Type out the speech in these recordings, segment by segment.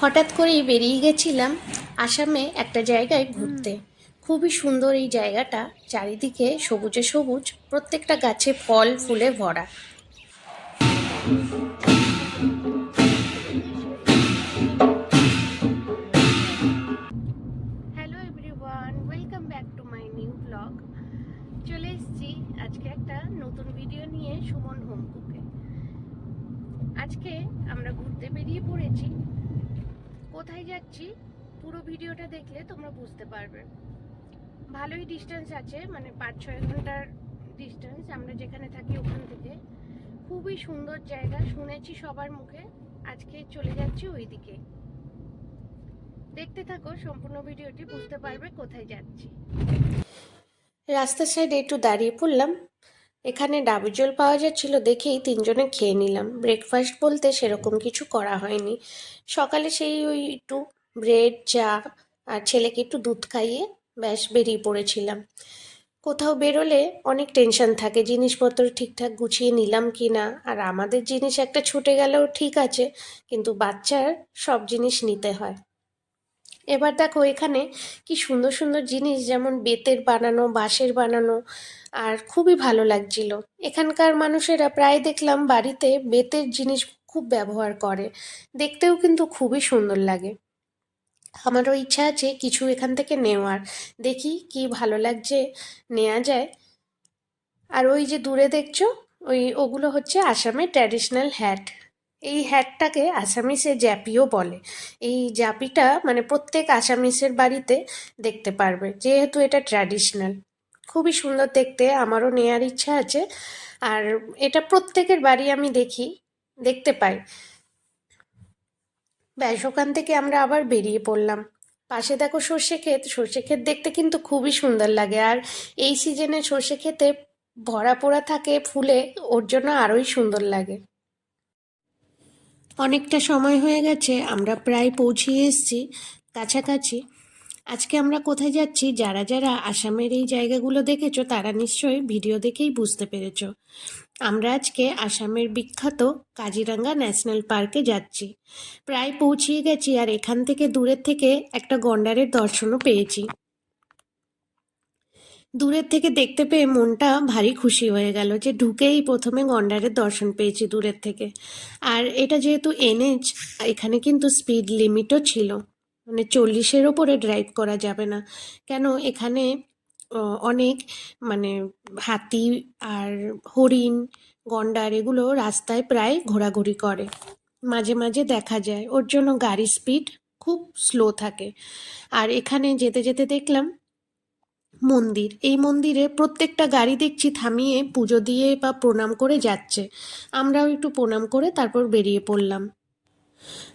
হঠাৎ করেই বেরিয়ে গেছিলাম আসামে একটা জায়গায় ঘুরতে। খুবই সুন্দর এই জায়গাটা, চারিদিকে সবুজে সবুজ, প্রত্যেকটা গাছে ফল, ফুলে ভরা। Hello everyone welcome back to my new blog চলে এসেছি আজকে একটা নতুন ভিডিও নিয়ে সুমন হোম কুকে আজকে আমরা ঘুরতে বেরিয়ে পড়েছি কোথায় যাচ্ছি, পুরো ভিডিওটা দেখলে তোমরা বুঝতে পারবে। ভালোই ডিস্টেন্স আছে মানে পাঁচ ছয় ঘণ্টার ডিস্টেন্স আমরা যেখানে থাকি ওখান থেকে। খুবই সুন্দর জায়গা, শুনেছি সবার মুখে। আজকে চলে যাচ্ছি ওইদিকে। দেখতে থাকো, সম্পূর্ণ ভিডিওটি, বুঝতে পারবে কোথায় যাচ্ছি। রাস্তার সাইডে একটু দাঁড়িয়ে পড়লাম। এখানে ডাবের জল পাওয়া যাচ্ছিল দেখেই তিনজনে খেয়ে নিলাম। ব্রেকফাস্ট বলতে সেরকম কিছু করা হয়নি। সকালে সেই ওই একটু ব্রেড চা আর ছেলেকে একটু দুধ খাইয়ে ব্যাস বেরিয়ে পড়েছিলাম। কোথাও বেরোলে অনেক টেনশন থাকে, জিনিসপত্র ঠিকঠাক গুছিয়ে নিলাম কি না আর আমাদের জিনিস একটা ছুটে গেলেও ঠিক আছে, কিন্তু বাচ্চার সব জিনিস নিতে হয়। এবার দেখো এখানে কি সুন্দর সুন্দর জিনিস যেমন বেতের বানানো, বাঁশের বানানো আর খুবই ভালো লাগছিল। এখানকার মানুষেরা প্রায় দেখলাম বাড়িতে বেতের জিনিস খুব ব্যবহার করে। দেখতেও কিন্তু খুবই সুন্দর লাগে। আমারও ইচ্ছা আছে কিছু এখান থেকে নেওয়ার। দেখি কি ভালো লাগছে নেওয়া যায়। আর ওই যে দূরে দেখছ, ওই ওগুলো হচ্ছে আসামের ট্র্যাডিশনাল হ্যাট এই হ্যাটটাকে আসামিসে জ্যাপিও বলে। এই জ্যাপিটা মানে প্রত্যেক আসামিসের বাড়িতে দেখতে পারবে, যেহেতু এটা ট্র্যাডিশনাল। খুবই সুন্দর দেখতে, আমারও নেয়ার ইচ্ছা আছে। আর এটা প্রত্যেকের বাড়ি আমি দেখি, দেখতে পাই। ব্যাস, ওখান থেকে আমরা আবার বেরিয়ে পড়লাম। পাশে দেখো সর্ষে ক্ষেত সর্ষে ক্ষেত দেখতে কিন্তু খুবই সুন্দর লাগে। আর এই সিজনে সর্ষে ক্ষেতে ভরা পোড়া থাকে ফুলে, ওর জন্য আরোই সুন্দর লাগে। অনেকটা সময় হয়ে গেছে, আমরা প্রায় পৌঁছিয়ে এসেছি কাছাকাছি। আজকে আমরা কোথায় যাচ্ছি? যারা যারা আসামের এই জায়গাগুলো দেখেছ, তারা নিশ্চয়ই ভিডিও দেখেই বুঝতে পেরেছ। আমরা আজকে আসামের বিখ্যাত কাজিরাঙ্গা ন্যাশনাল পার্কে যাচ্ছি। প্রায় পৌঁছিয়ে গেছি আর এখান থেকে দূরের থেকে একটা গন্ডারের দর্শনও পেয়েছি। দূরের থেকে দেখতে পেয়ে মনটা ভারী খুশি হয়ে গেল যে ঢুকেই প্রথমে গন্ডারের দর্শন পেয়েছি দূরের থেকে। আর এটা যেহেতু এনএচ এখানে কিন্তু স্পিড লিমিটও ছিল। মানে চল্লিশের ওপরে ড্রাইভ করা যাবে না। কেন এখানে অনেক মানে হাতি আর হরিণ, গন্ডার এগুলো রাস্তায় প্রায় ঘোরাঘুরি করে। মাঝে মাঝে দেখা যায়। ওর জন্য গাড়ির স্পিড খুব স্লো থাকে। আর এখানে যেতে যেতে দেখলাম মন্দির। এই মন্দিরে প্রত্যেকটা গাড়ি দেখছি থামিয়ে পুজো দিয়ে বা প্রণাম করে যাচ্ছে। আমরাও একটু প্রণাম করে তারপর বেরিয়ে পড়লাম।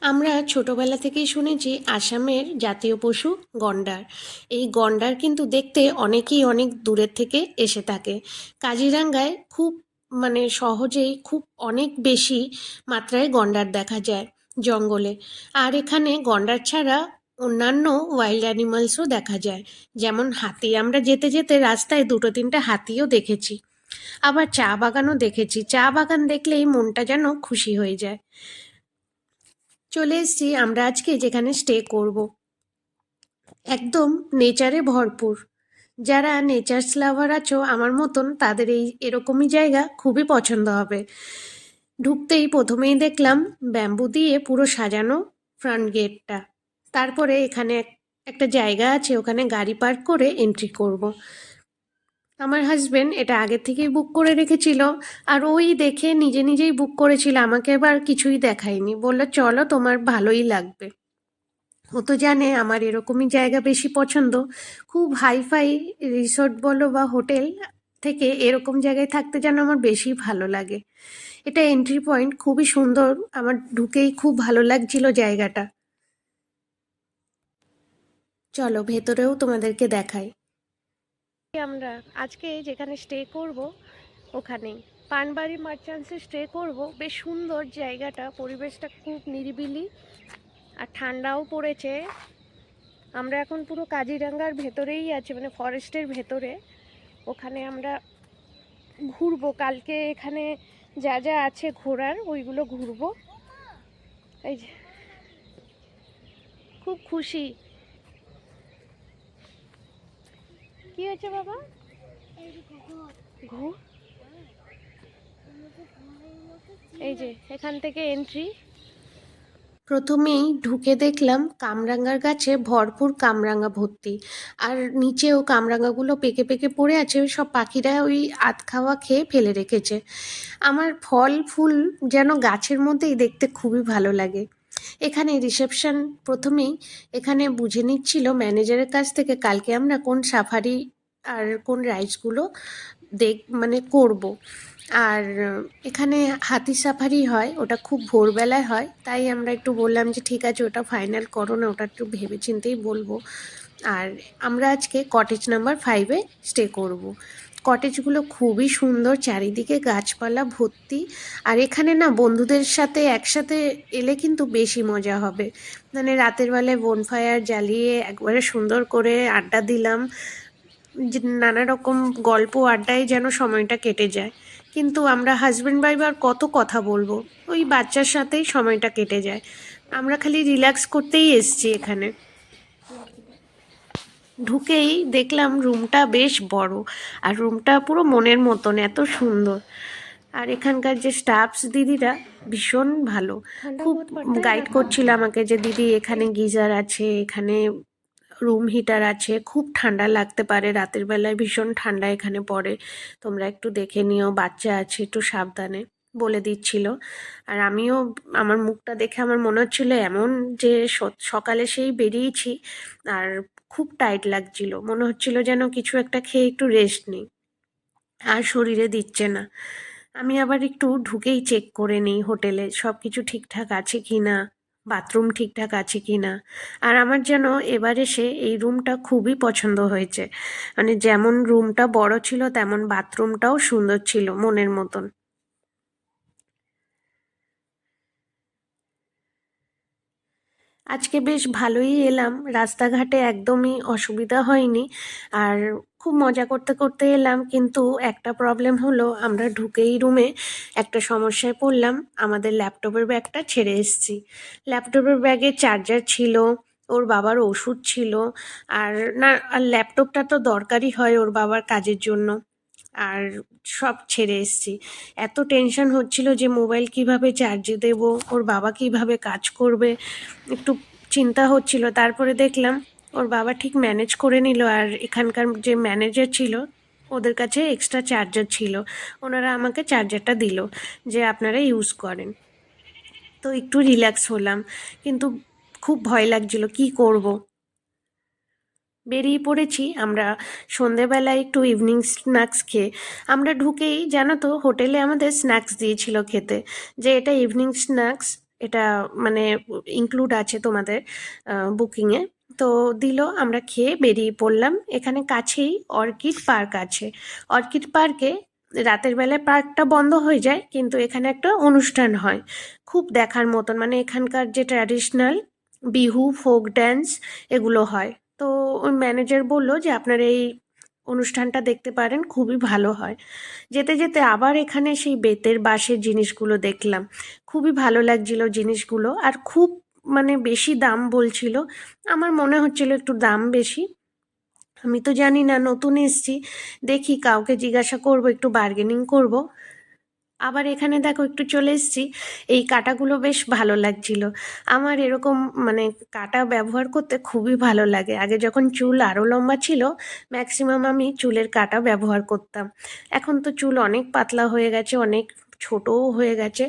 আমরা ছোটবেলা থেকেই শুনেছি আসামের জাতীয় পশু গন্ডার। এই গন্ডার কিন্তু দেখতে অনেকেই অনেক দূরের থেকে এসে থাকে। কাজিরাঙ্গায় খুব মানে সহজেই খুব অনেক বেশি মাত্রায় গন্ডার দেখা যায় জঙ্গলে। আর এখানে গন্ডার ছাড়া অন্যান্য ওয়াইল্ড অ্যানিমালসও দেখা যায়। যেমন হাতি, আমরা যেতে যেতে রাস্তায় দুটো তিনটে হাতিও দেখেছি। আবার চা বাগানও দেখেছি। চা বাগান দেখলেই মনটা যেন খুশি হয়ে যায়। চলে এসেছি আমরা আজকে যেখানে স্টে করব। একদম নেচারে ভরপুর। যারা নেচার্স লাভার আছো, আমার মতন তাদের এই এরকমই জায়গা খুবই পছন্দ হবে। ঢুকতেই প্রথমেই দেখলাম ব্যাম্বু দিয়ে পুরো সাজানো ফ্রন্ট গেটটা তারপরে এখানে এক- একটা জায়গা আছে, ওখানে গাড়ি পার্ক করে এন্ট্রি করব। আমার হাজবেন্ড এটা আগে থেকেই বুক করে রেখেছিল, আর ওই দেখে নিজে নিজেই বুক করেছিল, আমাকে এবার কিছুই দেখায়নি। বলল, চলো, তোমার ভালোই লাগবে। ও তো জানে আমার এরকমই জায়গা বেশি পছন্দ। খুব হাইফাই রিসোর্ট বলো বা হোটেল থেকে এরকম জায়গায় থাকতে যেন আমার বেশি ভালো লাগে। এটা এন্ট্রি পয়েন্ট খুবই সুন্দর। আমার ঢুকেই খুব ভালো লাগছিল জায়গাটা। চলো ভেতরেও তোমাদেরকে দেখাই। আমরা আজকে যেখানে স্টে করব ওখানেই পানবাড়ি মার্চান্সে স্টে করব। বেশ সুন্দর জায়গাটা, পরিবেশটা খুব নিরিবিলি আর ঠান্ডাও পড়েছে। আমরা এখন পুরো কাজিরাঙ্গার ভেতরেই আছি মানে ফরেস্টের ভেতরে। ওখানে আমরা ঘুরবো, কালকে এখানে যা যা আছে ঘোরার, ওইগুলো ঘুরবো। এই যে, খুব খুশি। কি হয়েছে বাবা? এই যে, এখান থেকে এন্ট্রি প্রথমেই ঢুকে দেখলাম কামরাঙ্গার গাছে ভরপুর কামরাঙ্গা ভর্তি। আর নিচেও কামরাঙ্গাগুলো পেকে পেকে পড়ে আছে, সব পাখিরা ওই আধ খাওয়া খেয়ে ফেলে রেখেছে। আমার ফল ফুল যেন গাছের মধ্যেই দেখতে খুবই ভালো লাগে। এখানে রিসেপশন প্রথমেই এখানে বুঝে নিচ্ছিল ম্যানেজারের কাছ থেকে কালকে আমরা কোন সাফারি আর কোন রাইডসগুলো দেখ মানে করব আর এখানে হাতি সাফারি হয়, ওটা খুব ভোরবেলায় হয়, তাই আমরা একটু বললাম যে ঠিক আছে, ওটা ফাইনাল করো না, ওটা একটু ভেবে চিন্তেই বলব আর আমরা আজকে কটেজ নাম্বার ফাইভে স্টে করব। কটেজগুলো খুবই সুন্দর, চারিদিকে গাছপালা ভর্তি। আর এখানে না বন্ধুদের সাথে একসাথে এলে কিন্তু বেশি মজা হবে। মানে রাতের বেলায় বনফায়ার জ্বালিয়ে একবারে সুন্দর করে আড্ডা দিলাম। নানা রকম গল্প আড্ডায় যেন সময়টা কেটে যায়। কিন্তু আমরা হাজব্যান্ড ওয়াইফ আর কত কথা বলব? ওই বাচ্চার সাথেই সময়টা কেটে যায়। আমরা খালি রিল্যাক্স করতেই এসছি এখানে। ঢুকেই দেখলাম রুমটা বেশ বড় আর রুমটা পুরো মনের মতন এত সুন্দর। আর এখানকার যে স্টাফস দিদিরা ভীষণ ভালো। খুব গাইড করছিল আমাকে যে দিদি এখানে গিজার আছে এখানে রুম হিটার আছে খুব ঠান্ডা লাগতে পারে রাতের বেলায় ভীষণ ঠান্ডা এখানে পড়ে তোমরা একটু দেখে নিও বাচ্চা আছে একটু সাবধানে বলে দিচ্ছিল। আর আমিও আমার মুখটা দেখে আমার মনে হচ্ছিল এমন যে সকালে সেই বেরিয়েছি আর খুব টাইট লাগছিল। মনে হচ্ছিল যেন কিছু একটা খেয়ে একটু রেস্ট নিই। আর শরীরে দিচ্ছে না। আমি আবার একটু ঢুকেই চেক করে নিই হোটেলে সব কিছু ঠিকঠাক আছে কি না বাথরুম ঠিকঠাক আছে কি না আর আমার যেন এবার এসে এই রুমটা খুবই পছন্দ হয়েছে। মানে যেমন রুমটা বড় ছিল, তেমন বাথরুমটাও সুন্দর ছিল, মনের মতন। আজকে বেশ ভালোই এলাম। রাস্তাঘাটে একদমই অসুবিধা হয়নি। আর খুব মজা করতে করতে এলাম, কিন্তু একটা প্রবলেম হলো, আমরা ঢুকেই রুমে একটা সমস্যায় পড়লাম। আমাদের ল্যাপটপের ব্যাগটা ছেড়ে এসেছি। ল্যাপটপের ব্যাগে চার্জার ছিল, ওর বাবার ওষুধ ছিল, আর না, আর ল্যাপটপটা তো দরকারই হয় ওর বাবার কাজের জন্য। আর সব ছেড়ে এসেছি। এত টেনশন হচ্ছিল যে মোবাইল কীভাবে চার্জে দেব, ওর বাবা কীভাবে কাজ করবে, একটু চিন্তা হচ্ছিল। তারপরে দেখলাম, ওর বাবা ঠিক ম্যানেজ করে নিল আর এখানকার যে ম্যানেজার ছিল, ওদের কাছে এক্সট্রা চার্জার ছিল। ওনারা আমাকে চার্জারটা দিল যে আপনারা ইউজ করেন। তো একটু রিল্যাক্স হলাম, কিন্তু খুব ভয় লাগছিল, কি করব? বেরিয়ে পড়েছি। আমরা সন্ধেবেলায় একটু ইভিনিং স্ন্যাক্স খেয়ে, আমরা ঢুকেই, জানো তো, হোটেলে আমাদের স্ন্যাক্স দিয়েছিল খেতে, যে এটা ইভিনিং স্ন্যাক্স এটা মানে ইনক্লুড আছে তোমাদের বুকিংয়ে তো দিল, আমরা খেয়ে বেরিয়ে পড়লাম। এখানে কাছেই অর্কিড পার্ক আছে। অর্কিড পার্কে রাতের বেলায় পার্কটা বন্ধ হয়ে যায়, কিন্তু এখানে একটা অনুষ্ঠান হয়। খুব দেখার মতন মানে এখানকার যে ট্র্যাডিশনাল বিহু ফোক ড্যান্স এগুলো হয়। ওই ম্যানেজার বলল যে, আপনার এই অনুষ্ঠানটা দেখতে পারেন, খুবই ভালো হয়। যেতে যেতে আবার এখানে সেই বেতের বাঁশের জিনিসগুলো দেখলাম। খুবই ভালো লাগছিল জিনিসগুলো আর খুব মানে বেশি দাম বলছিল। আমার মনে হচ্ছিল একটু দাম বেশি। আমি তো জানি না, নতুন এসছি। দেখি কাউকে জিজ্ঞাসা করব, একটু বার্গেনিং করব। আবার এখানে দেখো একটু চলে এসছি। এই কাটাগুলো বেশ ভালো লাগছিল। আমার এরকম মানে কাটা ব্যবহার করতে খুবই ভালো লাগে। আগে যখন চুল আরও লম্বা ছিল ম্যাক্সিমাম আমি চুলের কাটা ব্যবহার করতাম। এখন তো চুল অনেক পাতলা হয়ে গেছে, অনেক ছোটও হয়ে গেছে।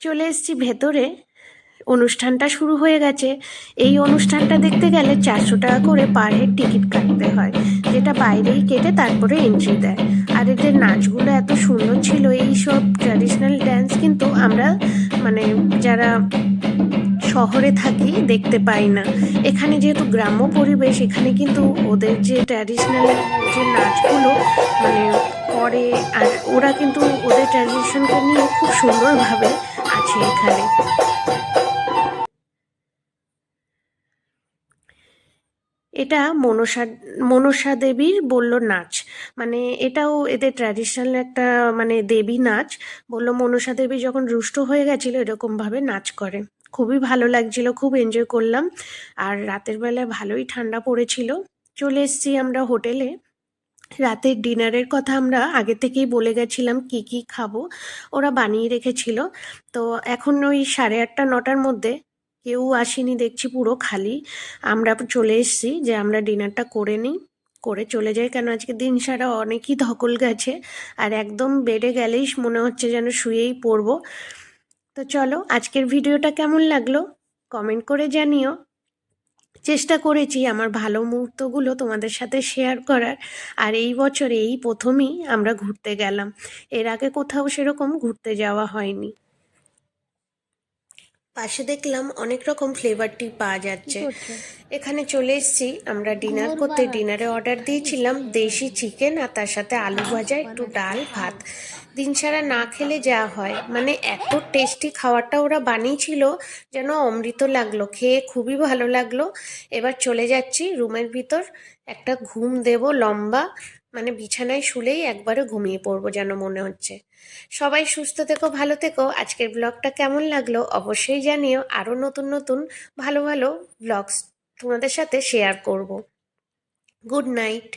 চলে এসেছি ভেতরে। অনুষ্ঠানটা শুরু হয়ে গেছে। এই অনুষ্ঠানটা দেখতে গেলে চারশো টাকা করে পার হেড টিকিট কাটতে হয়, যেটা বাইরেই কেটে তারপরে এন্ট্রি দেয়। আর এদের নাচগুলো এত সুন্দর ছিল, এই সব ট্র্যাডিশনাল ড্যান্স কিন্তু আমরা মানে যারা শহরে থাকি দেখতে পাই না। এখানে যেহেতু গ্রাম্য পরিবেশ, এখানে কিন্তু ওদের যে ট্র্যাডিশনাল যে নাচগুলো মানে করে, আর ওরা কিন্তু ওদের ট্র্যাডিশনকে নিয়ে খুব সুন্দরভাবে আছে এখানে। এটা মনসা মনসা দেবীর বলল নাচ। মানে এটাও এদের ট্র্যাডিশনাল একটা মানে দেবী নাচ। বলল মনসা দেবী যখন রুষ্ট হয়ে গেছিল এরকমভাবে নাচ করে। খুবই ভালো লাগছিল, খুব এনজয় করলাম। আর রাতের বেলায় ভালোই ঠান্ডা পড়েছিল। চলে এসেছি আমরা হোটেলে। রাতের ডিনারের কথা আমরা আগে থেকেই বলে গেছিলাম কি কি খাব। ওরা বানিয়ে রেখেছিল। তো এখন ওই সাড়ে আটটা, নটার মধ্যে কেউ আসেনি, দেখছি পুরো খালি। আমরা চলে এসেছি যে আমরা ডিনারটা করে নিই। করে চলে যাই কেন? আজকে দিন সারা অনেকই ধকল গেছে আর একদম বেডে গেলেই মনে হচ্ছে যেন শুয়েই পড়ব। তো চলো, আজকের ভিডিওটা কেমন লাগল? কমেন্ট করে জানিও। চেষ্টা করেছি আমার ভালো মুহূর্তগুলো তোমাদের সাথে শেয়ার করার। আর এই বছর এই প্রথমই আমরা ঘুরতে গেলাম। এর আগে কোথাও সেরকম ঘুরতে যাওয়া হয়নি। পাশে দেখলাম অনেক রকম ফ্লেভার টি পাওয়া যাচ্ছে। এখানে চলে এসেছি আমরা ডিনার করতে ডিনারে অর্ডার দিয়েছিলাম দেশি চিকেন আর তার সাথে আলু ভাজা একটু ডাল ভাত। দিন সারা না খেলে যা হয়। মানে এত টেস্টি খাবারটা ওরা বানিয়েছিল যেন অমৃত লাগল খেয়ে খুবই ভালো লাগল। এবার চলে যাচ্ছি রুমের ভিতর। একটা ঘুম দেব লম্বা। মানে বিছানায় শুলেই একবারও ঘুমিয়ে পড়ব যেন মনে হচ্ছে। সবাই সুস্থ থেকো, ভালো থেকো। আজকের ব্লগটা কেমন লাগল অবশ্যই জানিও। আরও নতুন নতুন ভালো ভালো ব্লগস তোমাদের সাথে শেয়ার করব। Good night.